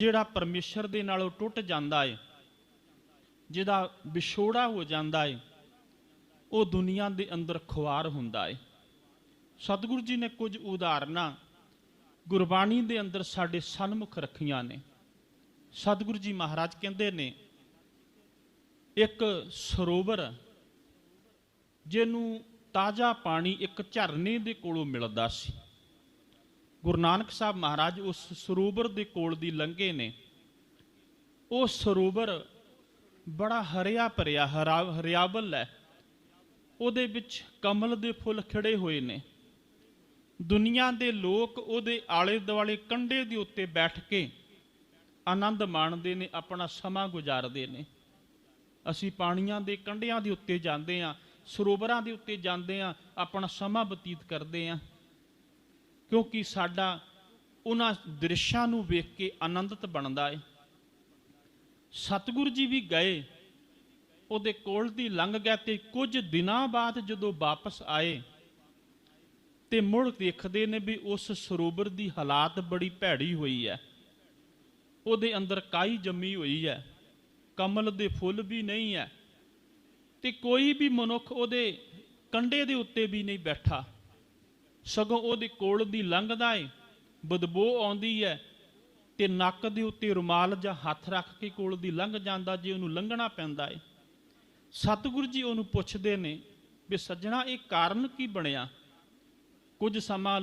ਜਿਹੜਾ ਪਰਮੇਸ਼ਰ ਦੇ ਨਾਲੋਂ ਟੁੱਟ ਜਾਂਦਾ ਏ, ਜਿਹਦਾ ਵਿਛੋੜਾ ਹੋ ਜਾਂਦਾ ਏ, ਉਹ ਦੁਨੀਆ ਦੇ ਅੰਦਰ ਖੁਆਰ ਹੁੰਦਾ ਏ। ਸਤਿਗੁਰੂ ਜੀ ਨੇ ਕੁਝ ਉਦਾਹਰਨਾਂ ਗੁਰਬਾਣੀ ਦੇ ਅੰਦਰ ਸਾਡੇ ਸਨਮੁਖ ਰੱਖੀਆਂ ਨੇ। ਸਤਿਗੁਰੂ ਜੀ ਮਹਾਰਾਜ ਕਹਿੰਦੇ ਨੇ, ਇੱਕ ਸਰੋਵਰ ਜਿਹਨੂੰ ਤਾਜ਼ਾ ਪਾਣੀ ਇੱਕ ਝਰਨੇ ਦੇ ਕੋਲੋਂ ਮਿਲਦਾ ਸੀ। ਗੁਰੂ ਨਾਨਕ ਸਾਹਿਬ ਮਹਾਰਾਜ ਉਸ ਸਰੋਵਰ ਦੇ ਕੋਲ ਦੀ ਲੰਘੇ ਨੇ। ਉਹ ਸਰੋਵਰ ਬੜਾ ਹਰਿਆ ਭਰਿਆ, ਹਰਾ, ਹਰਿਆਵਲ ਹੈ। ਉਹਦੇ ਵਿੱਚ ਕਮਲ ਦੇ ਫੁੱਲ ਖਿੜੇ ਹੋਏ ਨੇ। ਦੁਨੀਆ ਦੇ ਲੋਕ ਉਹਦੇ ਆਲੇ ਦੁਆਲੇ ਕੰਢੇ ਦੇ ਉੱਤੇ ਬੈਠ ਕੇ ਆਨੰਦ ਮਾਣਦੇ ਨੇ, ਆਪਣਾ ਸਮਾਂ ਗੁਜ਼ਾਰਦੇ ਨੇ। ਅਸੀਂ ਪਾਣੀਆਂ ਦੇ ਕੰਢਿਆਂ ਦੇ ਉੱਤੇ ਜਾਂਦੇ ਆ ਸਰੋਵਰਾਂ ਦੇ ਉੱਤੇ ਜਾਂਦੇ ਆ ਆਪਣਾ ਸਮਾਂ ਬਤੀਤ ਕਰਦੇ ਆ ਕਿਉਂਕਿ ਸਾਡਾ ਉਹਨਾਂ ਦ੍ਰਿਸ਼ਾਂ ਨੂੰ ਵੇਖ ਕੇ ਆਨੰਦਿਤ ਬਣਦਾ ਏ। ਸਤਿਗੁਰੂ ਜੀ ਵੀ ਗਏ, ਉਹਦੇ ਕੋਲ ਦੀ ਲੰਘ ਗਿਆ ਤੇ ਕੁਝ ਦਿਨਾਂ ਬਾਅਦ ਜਦੋਂ ਵਾਪਸ ਆਏ ਤੇ ਮੁੜ ਦੇਖਦੇ ਨੇ ਵੀ ਉਸ ਸਰੋਵਰ ਦੀ ਹਾਲਾਤ ਬੜੀ ਭੈੜੀ ਹੋਈ ਹੈ। ਉਹਦੇ ਅੰਦਰ ਕਾਈ ਜੰਮੀ ਹੋਈ ਹੈ, ਕਮਲ ਦੇ ਫੁੱਲ ਵੀ ਨਹੀਂ ਹੈ ਤੇ ਕੋਈ ਵੀ ਮਨੁੱਖ ਉਹਦੇ ਕੰਡੇ ਦੇ ਉੱਤੇ ਵੀ ਨਹੀਂ ਬੈਠਾ। ਸਗੋਂ ਉਹਦੇ ਕੋਲ ਦੀ ਲੰਘਦਾ ਏ, ਬਦਬੂ ਆਉਂਦੀ ਹੈ ਤੇ ਨੱਕ ਦੇ ਉੱਤੇ ਰੁਮਾਲ ਜਾਂ ਹੱਥ ਰੱਖ ਕੇ ਕੋਲ ਦੀ ਲੰਘ ਜਾਂਦਾ ਜੇ ਉਹਨੂੰ ਲੰਘਣਾ ਪੈਂਦਾ ਏ। ਸਤਿਗੁਰੂ ਜੀ ਉਹਨੂੰ ਪੁੱਛਦੇ ਨੇ ਵੀ ਸੱਜਣਾ, ਇਹ ਕਾਰਨ ਕੀ ਬਣਿਆ? ਕੁਝ ਸਮਾਂ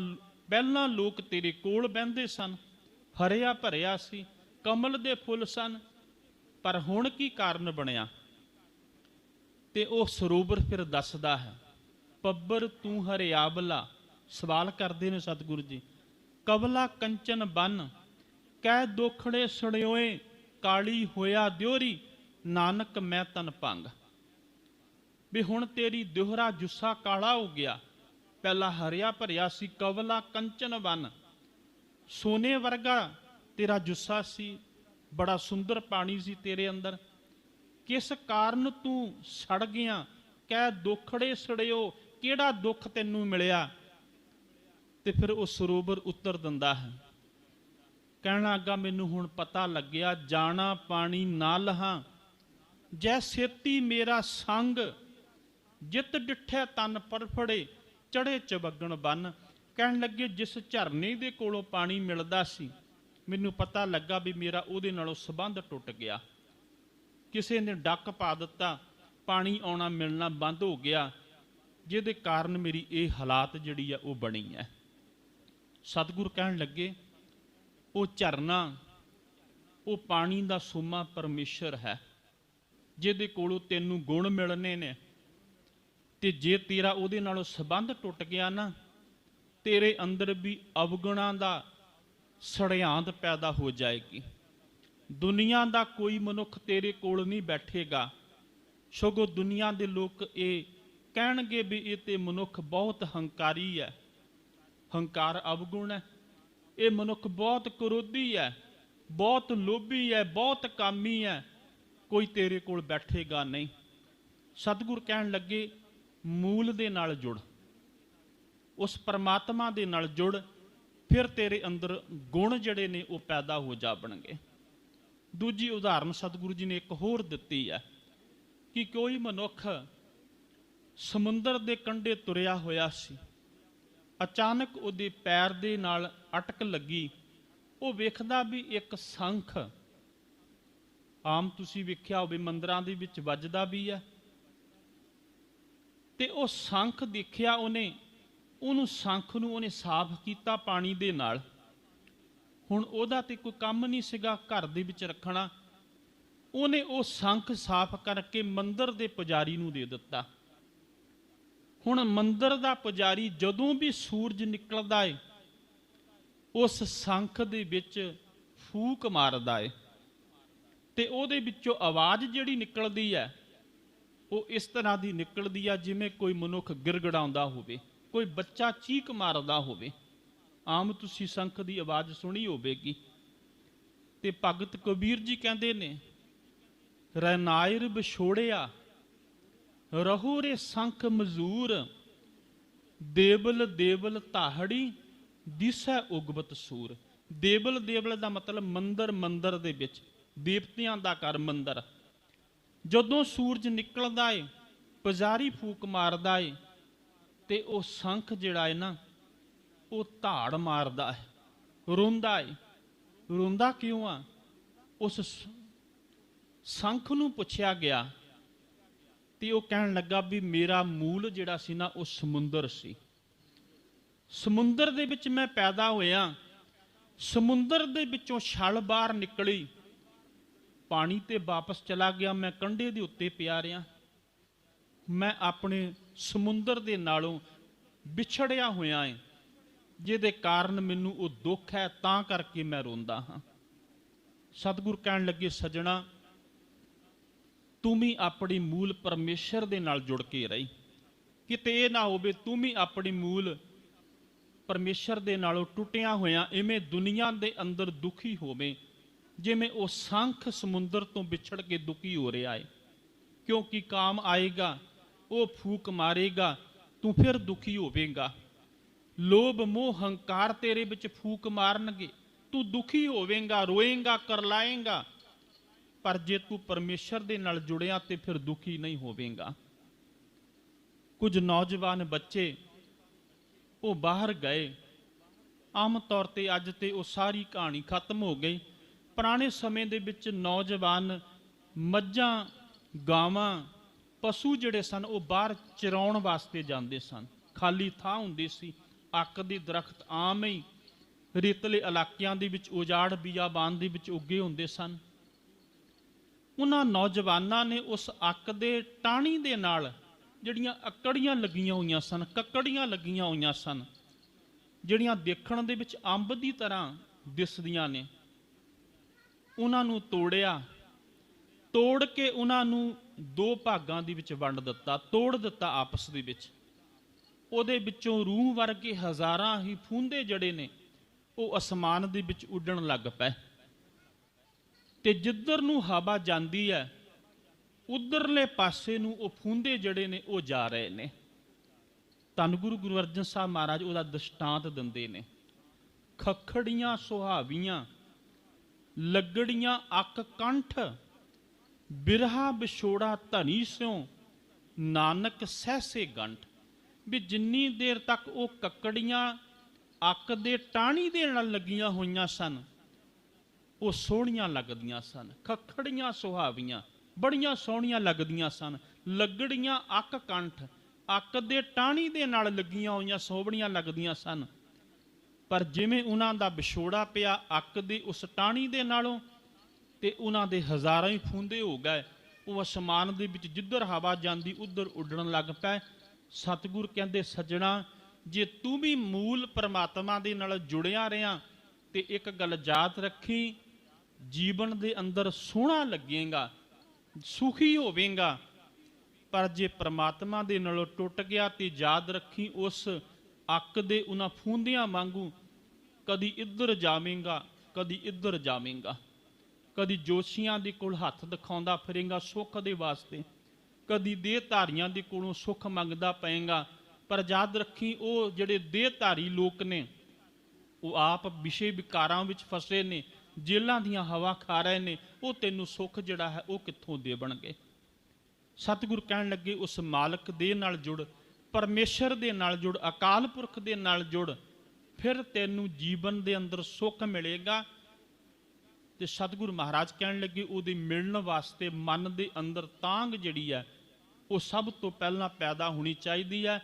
ਪਹਿਲਾਂ ਲੋਕ ਤੇਰੇ ਕੋਲ ਬਹਿੰਦੇ ਸਨ, ਹਰਿਆ ਭਰਿਆ ਸੀ, ਕਮਲ ਦੇ ਫੁੱਲ ਸਨ, ਪਰ ਹੁਣ ਕੀ ਕਾਰਨ ਬਣਿਆ? ਤੇ ਉਹ ਸਰੋਵਰ ਫਿਰ ਦੱਸਦਾ ਹੈ, ਪੱਬਰ ਤੂੰ ਹਰਿਆਵਲਾ ਸਵਾਲ ਕਰਦੇ ਨੇ ਸਤਿਗੁਰੂ ਜੀ। ਕਵਲਾ ਕੰਚਨ ਬਨ, ਕਹਿ ਦੋਖੜੇ ਸੜਿਓਏ, ਕਾਲੀ ਹੋਇਆ ਦਿਉਰੀ ਨਾਨਕ ਮੈਂ ਤਨ ਭੰਗ। ਵੀ ਹੁਣ ਤੇਰੀ ਦਿਹਰਾ ਜੁੱਸਾ ਕਾਲਾ ਹੋ ਗਿਆ, ਪਹਿਲਾ ਹਰਿਆ ਭਰਿਆ ਸੀ ਕਵਲਾ ਕੰਚਨ ਬਨ। ਸੋਨੇ ਵਰਗਾ ਤੇਰਾ ਜੁੱਸਾ ਸੀ, ਬੜਾ ਸੁੰਦਰ ਪਾਣੀ ਸੀ ਤੇਰੇ ਅੰਦਰ। ਕਿਸ ਕਾਰਨ ਤੂੰ ਸੜ ਗਿਆ, ਕਹਿ ਦੁਖੜੇ ਸੜਿਓ, ਕਿਹੜਾ ਦੁੱਖ ਤੈਨੂੰ ਮਿਲਿਆ? ਤੇ ਫਿਰ ਉਹ ਸਰੋਵਰ ਉੱਤਰ ਦਿੰਦਾ ਹੈ। ਕਹਿਣਾ ਅੱਗਾ ਮੈਨੂੰ ਹੁਣ ਪਤਾ ਲੱਗਿਆ, ਜਾਣਾ ਪਾਣੀ ਨਾ ਲਹਾਂ ਜੈ ਸੇਤੀ ਮੇਰਾ ਸੰਗ, ਜਿਤ ਡਿਠੇ ਤਨ ਪਰਫੜੇ ਚੜੇ ਚਵਗਣ ਬੰਨ। ਕਹਿਣ ਲੱਗੇ, ਜਿਸ ਝਰਨੇ ਦੇ ਕੋਲੋਂ ਪਾਣੀ ਮਿਲਦਾ ਸੀ, ਮੈਨੂੰ ਪਤਾ ਲੱਗਾ ਵੀ ਮੇਰਾ ਉਹਦੇ ਨਾਲੋਂ ਸਬੰਧ ਟੁੱਟ ਗਿਆ। ਕਿਸੇ ਨੇ ਡੱਕ ਪਾ ਦਿੱਤਾ, ਪਾਣੀ ਆਉਣਾ ਮਿਲਣਾ ਬੰਦ ਹੋ ਗਿਆ, ਜਿਹਦੇ ਕਾਰਨ ਮੇਰੀ ਇਹ ਹਾਲਾਤ ਜਿਹੜੀ ਆ ਉਹ ਬਣੀ ਹੈ। ਸਤਿਗੁਰ ਕਹਿਣ ਲੱਗੇ, ਉਹ ਝਰਨਾ, ਉਹ ਪਾਣੀ ਦਾ ਸੋਮਾ ਪਰਮੇਸ਼ਰ ਹੈ, ਜਿਹਦੇ ਕੋਲੋਂ ਤੈਨੂੰ ਗੁਣ ਮਿਲਨੇ ਨੇ। ਤੇ ਜੇ ਤੇਰਾ ਉਹਦੇ ਨਾਲੋਂ ਸਬੰਧ ਟੁੱਟ ਗਿਆ ਨਾ, ਤੇਰੇ ਅੰਦਰ ਵੀ ਅਵਗੁਣਾਂ ਦਾ ਸੜਿਆਂਦ ਪੈਦਾ ਹੋ ਜਾਏਗੀ। ਦੁਨੀਆ ਦਾ ਕੋਈ ਮਨੁੱਖ ਤੇਰੇ ਕੋਲ ਨਹੀਂ ਬੈਠੇਗਾ। ਸਗੋਂ ਦੁਨੀਆ ਦੇ ਲੋਕ ਇਹ ਕਹਿਣਗੇ ਵੀ ਇਹ ਤੇ ਮਨੁੱਖ ਬਹੁਤ ਹੰਕਾਰੀ ਹੈ। ਹੰਕਾਰ ਅਵਗੁਣ ਹੈ। ਇਹ ਮਨੁੱਖ ਬਹੁਤ ਕਰੋਧੀ ਹੈ, ਬਹੁਤ ਲੋਭੀ ਹੈ, ਬਹੁਤ ਕਾਮੀ ਹੈ। ਕੋਈ ਤੇਰੇ ਕੋਲ ਬੈਠੇਗਾ ਨਹੀਂ। ਸਤਿਗੁਰ ਕਹਿਣ ਲੱਗੇ, ਮੂਲ ਦੇ ਨਾਲ ਜੁੜ। ਉਸ ਪਰਮਾਤਮਾ ਦੇ ਨਾਲ ਜੁੜ, ਫਿਰ ਤੇਰੇ ਅੰਦਰ ਗੁਣ ਜਿਹੜੇ ਨੇ ਉਹ ਪੈਦਾ ਹੋ ਜਾਣਗੇ ਦੂਜੀ ਉਦਾਹਰਨ ਸਤਿਗੁਰੂ ਜੀ ਨੇ ਇੱਕ ਹੋਰ ਦਿੱਤੀ ਹੈ ਕਿ ਕੋਈ ਮਨੁੱਖ ਸਮੁੰਦਰ ਦੇ ਕੰਢੇ ਤੁਰਿਆ ਹੋਇਆ ਸੀ। ਅਚਾਨਕ ਉਹਦੇ ਪੈਰ ਦੇ ਨਾਲ ਅਟਕ ਲੱਗੀ। ਉਹ ਵੇਖਦਾ ਵੀ ਇੱਕ ਸੰਖ। ਆਮ ਤੁਸੀਂ ਵੇਖਿਆ ਹੋਵੇ ਮੰਦਰਾਂ ਦੇ ਵਿੱਚ ਵੱਜਦਾ ਵੀ ਹੈ। ਤੇ ਉਹ ਸੰਖ ਦੇਖਿਆ ਉਹਨੇ, ਉਹਨੂੰ ਸੰਖ ਨੂੰ ਉਹਨੇ ਸਾਫ਼ ਕੀਤਾ ਪਾਣੀ ਦੇ ਨਾਲ। ਹੁਣ ਉਹਦਾ ਤੇ ਕੋਈ ਕੰਮ ਨਹੀਂ ਸੀਗਾ ਘਰ ਦੇ ਵਿੱਚ ਰੱਖਣਾ। ਉਹਨੇ ਉਹ ਸੰਖ ਸਾਫ਼ ਕਰਕੇ ਮੰਦਰ ਦੇ ਪੁਜਾਰੀ ਨੂੰ ਦੇ ਦਿੱਤਾ। ਹੁਣ ਮੰਦਰ ਦਾ ਪੁਜਾਰੀ ਜਦੋਂ ਵੀ ਸੂਰਜ ਨਿਕਲਦਾ ਏ, ਉਸ ਸੰਖ ਦੇ ਵਿੱਚ ਫੂਕ ਮਾਰਦਾ ਏ। ਤੇ ਉਹਦੇ ਵਿੱਚੋਂ ਆਵਾਜ਼ ਜਿਹੜੀ ਨਿਕਲਦੀ ਹੈ, ਉਹ ਇਸ ਤਰ੍ਹਾਂ ਦੀ ਨਿਕਲਦੀ ਆ ਜਿਵੇਂ ਕੋਈ ਮਨੁੱਖ ਗਿਰਗੜਾਉਂਦਾ ਹੋਵੇ, ਕੋਈ ਬੱਚਾ ਚੀਕ ਮਾਰਦਾ ਹੋਵੇ। ਆਮ ਤੁਸੀਂ ਸੰਖ ਦੀ ਆਵਾਜ਼ ਸੁਣੀ ਹੋਵੇਗੀ। ਤੇ ਭਗਤ ਕਬੀਰ ਜੀ ਕਹਿੰਦੇ ਨੇ ਰਨਾਇਰ ਵਿਛੋੜਿਆ ਰਹੂ ਰੇ ਸੰਖ ਮਜ਼ੂਰ, ਦੇਵਲ ਦੇਵਲ ਤਾਹੜੀ ਦਿਸੈ ਉਗਵਤ ਸੂਰ। ਦੇਵਲ ਦੇਵਲ ਦਾ ਮਤਲਬ ਮੰਦਰ ਮੰਦਰ ਦੇ ਵਿੱਚ, ਦੇਵਤਿਆਂ ਦਾ ਕਰ ਮੰਦਰ। ਜਦੋਂ ਸੂਰਜ ਨਿਕਲਦਾ ਏ, ਪੁਜਾਰੀ ਫੂਕ ਮਾਰਦਾ ਏ, ਤੇ ਉਹ ਸ਼ੰਖ ਜਿਹੜਾ ਏ ਨਾ, ਉਹ ਧਾੜ ਮਾਰਦਾ ਹੈ। ਰੋਂਦਾ ਏ। ਰੋਂਦਾ ਕਿਉਂ ਆ? ਉਸ ਸ਼ੰਖ ਨੂੰ ਪੁੱਛਿਆ ਗਿਆ ਤੇ ਉਹ ਕਹਿਣ ਲੱਗਾ ਵੀ ਮੇਰਾ ਮੂਲ ਜਿਹੜਾ ਸੀ ਨਾ, ਉਹ ਸਮੁੰਦਰ ਸੀ। ਸਮੁੰਦਰ ਦੇ ਵਿੱਚ ਮੈਂ ਪੈਦਾ ਹੋਇਆ। ਸਮੁੰਦਰ ਦੇ ਵਿੱਚੋਂ ਛਲ ਬਾਹਰ ਨਿਕਲੀ। ਪਾਣੀ ਤੇ ਵਾਪਸ ਚਲਾ ਗਿਆ। ਮੈਂ ਕੰਢੇ ਦੇ ਉੱਤੇ ਪਿਆ ਰਿਹਾ। ਮੈਂ ਆਪਣੇ ਸਮੁੰਦਰ ਦੇ ਨਾਲੋਂ ਵਿਛੜਿਆ ਹੋਇਆ ਹਾਂ। ਜਿਹਦੇ ਕਾਰਨ ਮੈਨੂੰ ਉਹ ਦੁੱਖ ਹੈ, ਤਾਂ ਕਰਕੇ ਮੈਂ ਰੋਂਦਾ ਹਾਂ। ਸਤਿਗੁਰ ਕਹਿਣ ਲੱਗੇ, ਸਜਣਾ ਤੂੰ ਵੀ ਆਪਣੀ ਮੂਲ ਪਰਮੇਸ਼ਰ ਦੇ ਨਾਲ ਜੁੜ ਕੇ ਰਹੀ। ਕਿਤੇ ਇਹ ਨਾ ਹੋਵੇ ਤੂੰ ਵੀ ਆਪਣੀ ਮੂਲ ਪਰਮੇਸ਼ਰ ਦੇ ਨਾਲੋਂ ਟੁੱਟਿਆ ਹੋਇਆ ਐਵੇਂ ਦੁਨੀਆ ਦੇ ਅੰਦਰ ਦੁਖੀ ਹੋਵੇ, ਜਿਵੇਂ ਉਹ ਸੰਖ ਸਮੁੰਦਰ ਤੋਂ ਵਿਛੜ ਕੇ ਦੁਖੀ ਹੋ ਰਿਹਾ ਹੈ। ਕਿਉਂਕਿ ਕਾਮ ਆਏਗਾ, ਉਹ ਫੂਕ ਮਾਰੇਗਾ, ਤੂੰ ਫਿਰ ਦੁਖੀ ਹੋਵੇਂਗਾ। ਲੋਭ, ਮੋਹ, ਹੰਕਾਰ ਤੇਰੇ ਵਿੱਚ ਫੂਕ ਮਾਰਨਗੇ। ਤੂੰ ਦੁਖੀ ਹੋਵੇਂਗਾ, ਰੋਏਂਗਾ, ਕਰਲਾਏਂਗਾ। ਪਰ ਜੇ ਤੂੰ ਪਰਮੇਸ਼ਰ ਦੇ ਨਾਲ ਜੁੜਿਆ ਤੇ ਫਿਰ ਦੁਖੀ ਨਹੀਂ ਹੋਵੇਂਗਾ। ਕੁਝ ਨੌਜਵਾਨ ਬੱਚੇ ਉਹ ਬਾਹਰ ਗਏ। ਆਮ ਤੌਰ ਤੇ ਅੱਜ ਤੇ ਉਹ ਸਾਰੀ ਕਹਾਣੀ ਖਤਮ ਹੋ ਗਈ। ਪੁਰਾਣੇ ਸਮੇਂ ਦੇ ਵਿੱਚ ਨੌਜਵਾਨ ਮੱਝਾਂ, ਗਾਵਾਂ, ਪਸ਼ੂ ਜਿਹੜੇ ਸਨ, ਉਹ ਬਾਹਰ ਚਰਾਉਣ ਵਾਸਤੇ ਜਾਂਦੇ ਸਨ। ਖਾਲੀ ਥਾਂ ਹੁੰਦੀ ਸੀ। ਅੱਕ ਦੇ ਦਰਖਤ ਆਮ ਹੀ ਰੇਤਲੇ ਇਲਾਕਿਆਂ ਦੇ ਵਿੱਚ, ਉਜਾੜ ਬੀਆਬਾਨ ਦੇ ਵਿੱਚ ਉੱਗੇ ਹੁੰਦੇ ਸਨ। ਉਹਨਾਂ ਨੌਜਵਾਨਾਂ ਨੇ ਉਸ ਅੱਕ ਦੇ ਟਾਣੀ ਦੇ ਨਾਲ ਜਿਹੜੀਆਂ ਅਕੜੀਆਂ ਲੱਗੀਆਂ ਹੋਈਆਂ ਸਨ, ਕੱਕੜੀਆਂ ਲੱਗੀਆਂ ਹੋਈਆਂ ਸਨ, ਜਿਹੜੀਆਂ ਦੇਖਣ ਦੇ ਵਿੱਚ ਅੰਬ ਦੀ ਤਰ੍ਹਾਂ ਦਿਸਦੀਆਂ ਨੇ, ਉਹਨਾਂ ਨੂੰ ਤੋੜਿਆ, ਤੋੜ ਕੇ ਉਹਨਾਂ ਨੂੰ ਦੋ ਭਾਗਾਂ ਦੇ ਵਿੱਚ ਵੰਡ ਦਿੱਤਾ, ਤੋੜ ਦਿੱਤਾ ਆਪਸ ਦੇ ਵਿੱਚ। ਉਹਦੇ ਵਿੱਚੋਂ ਰੂਹ ਵਰਗੇ ਹਜ਼ਾਰਾਂ ਹੀ ਫੁੰਦੇ ਜਿਹੜੇ ਨੇ, ਉਹ ਅਸਮਾਨ ਦੇ ਵਿੱਚ ਉੱਡਣ ਲੱਗ ਪਏ। ਤੇ ਜਿੱਧਰ ਨੂੰ ਹਵਾ ਜਾਂਦੀ ਹੈ, ਉਧਰਲੇ ਪਾਸੇ ਨੂੰ ਉਹ ਫੁੰਦੇ ਜਿਹੜੇ ਨੇ, ਉਹ ਜਾ ਰਹੇ ਨੇ। ਧੰਨ ਗੁਰੂ ਗੁਰੂ ਅਰਜਨ ਸਾਹਿਬ ਮਹਾਰਾਜ ਉਹਦਾ ਦਸ਼ਟਾਂਤ ਦਿੰਦੇ ਨੇ। ਖਖੜੀਆਂ ਸੁਹਾਵੀਆਂ, ਲੱਗੜੀਆਂ ਅੱਕ ਕੰਠ, ਬਿਰਹਾ ਵਿਛੋੜਾ ਧਨੀ ਸਿਉ, ਨਾਨਕ ਸਹਸੇ ਗੰਠ। ਵੀ ਜਿੰਨੀ ਦੇਰ ਤੱਕ ਉਹ ਕੱਕੜੀਆਂ ਅੱਕ ਦੇ ਟਾਣੀ ਦੇ ਨਾਲ ਲੱਗੀਆਂ ਹੋਈਆਂ ਸਨ ਉਹ ਸੋਹਣੀਆਂ ਲੱਗਦੀਆਂ ਸਨ, ਖਖੜੀਆਂ ਸੁਹਾਵੀਆਂ, ਬੜੀਆਂ ਸੋਹਣੀਆਂ ਲੱਗਦੀਆਂ ਸਨ, ਲੱਗੜੀਆਂ ਅੱਕ ਕੰਠ, ਅੱਕ ਦੇ ਟਾਣੀ ਦੇ ਨਾਲ ਲੱਗੀਆਂ ਹੋਈਆਂ ਸੋਹਣੀਆਂ ਲੱਗਦੀਆਂ ਸਨ। ਪਰ ਜਿਵੇਂ ਉਹਨਾਂ ਦਾ ਵਿਛੋੜਾ ਪਿਆ ਅੱਕ ਦੀ ਉਸ ਟਾਣੀ ਦੇ ਨਾਲੋਂ, ਤੇ ਉਹਨਾਂ ਦੇ ਹਜ਼ਾਰਾਂ ਹੀ ਫੁੰਦੇ ਹੋ ਗਏ, ਉਹ ਅਸਮਾਨ ਦੇ ਵਿੱਚ ਜਿੱਧਰ ਹਵਾ ਜਾਂਦੀ ਉਧਰ ਉੱਡਣ ਲੱਗ ਪਏ। ਸਤਿਗੁਰ ਕਹਿੰਦੇ, ਸੱਜਣਾ, ਜੇ ਤੂੰ ਵੀ ਮੂਲ ਪਰਮਾਤਮਾ ਦੇ ਨਾਲ ਜੁੜਿਆ ਰਿਆਂ ਤੇ ਇੱਕ ਗੱਲ ਯਾਦ ਰੱਖੀ ਜੀਵਨ ਦੇ ਅੰਦਰ ਸੋਹਣਾ ਲੱਗੇਗਾ, ਸੁਖੀ ਹੋਵੇਂਗਾ। ਪਰ ਜੇ ਪ੍ਰਮਾਤਮਾ ਦੇ ਨਾਲੋਂ ਟੁੱਟ ਗਿਆ ਤੇ ਯਾਦ ਰੱਖੀ ਉਸ ਅੱਕ ਦੇ ਉਹਨਾਂ ਫੂੰਦਿਆਂ ਵਾਂਗੂ, ਕਦੀ ਇੱਧਰ ਜਾਵੇਂਗਾ, ਕਦੀ ਇੱਧਰ ਜਾਵੇਂਗਾ। ਕਦੀ ਜੋਸ਼ੀਆਂ ਦੇ ਕੋਲ ਹੱਥ ਦਿਖਾਉਂਦਾ ਫਿਰੇਗਾ ਸੁੱਖ ਦੇ ਵਾਸਤੇ। ਕਦੀ ਦੇਹ ਧਾਰੀਆਂ ਦੇ ਕੋਲੋਂ ਸੁੱਖ ਮੰਗਦਾ ਪਏਗਾ। ਪਰ ਯਾਦ ਰੱਖੀ ਉਹ ਜਿਹੜੇ ਦੇਹ ਧਾਰੀ ਲੋਕ ਨੇ, ਉਹ ਆਪ ਵਿਸ਼ੇ ਵਿਕਾਰਾਂ ਵਿੱਚ ਫਸੇ ਨੇ ਜੇਲਾਂ ਦੀਆਂ ਹਵਾ ਖਾ ਰਹੇ ਨੇ, ਉਹ ਤੈਨੂੰ ਸੁੱਖ ਜਿਹੜਾ ਹੈ ਉਹ ਕਿੱਥੋਂ ਦੇਵਣਗੇ ਸਤਿਗੁਰ ਕਹਿਣ ਲੱਗੇ, ਉਸ ਮਾਲਕ ਦੇ ਨਾਲ ਜੁੜ, ਪਰਮੇਸ਼ਰ ਦੇ ਨਾਲ ਜੁੜ, ਅਕਾਲ ਪੁਰਖ ਦੇ ਨਾਲ ਜੁੜ, ਫਿਰ ਤੈਨੂੰ ਜੀਵਨ ਦੇ ਅੰਦਰ ਸੁੱਖ ਮਿਲੇਗਾ। ਤੇ ਸਤਿਗੁਰ ਮਹਾਰਾਜ ਕਹਿਣ ਲੱਗੇ, ਉਹਦੇ ਮਿਲਣ ਵਾਸਤੇ ਮਨ ਦੇ ਅੰਦਰ ਤਾਂਗ ਜਿਹੜੀ ਹੈ, ਉਹ ਸਭ ਤੋਂ ਪਹਿਲਾਂ ਪੈਦਾ ਹੋਣੀ ਚਾਹੀਦੀ ਹੈ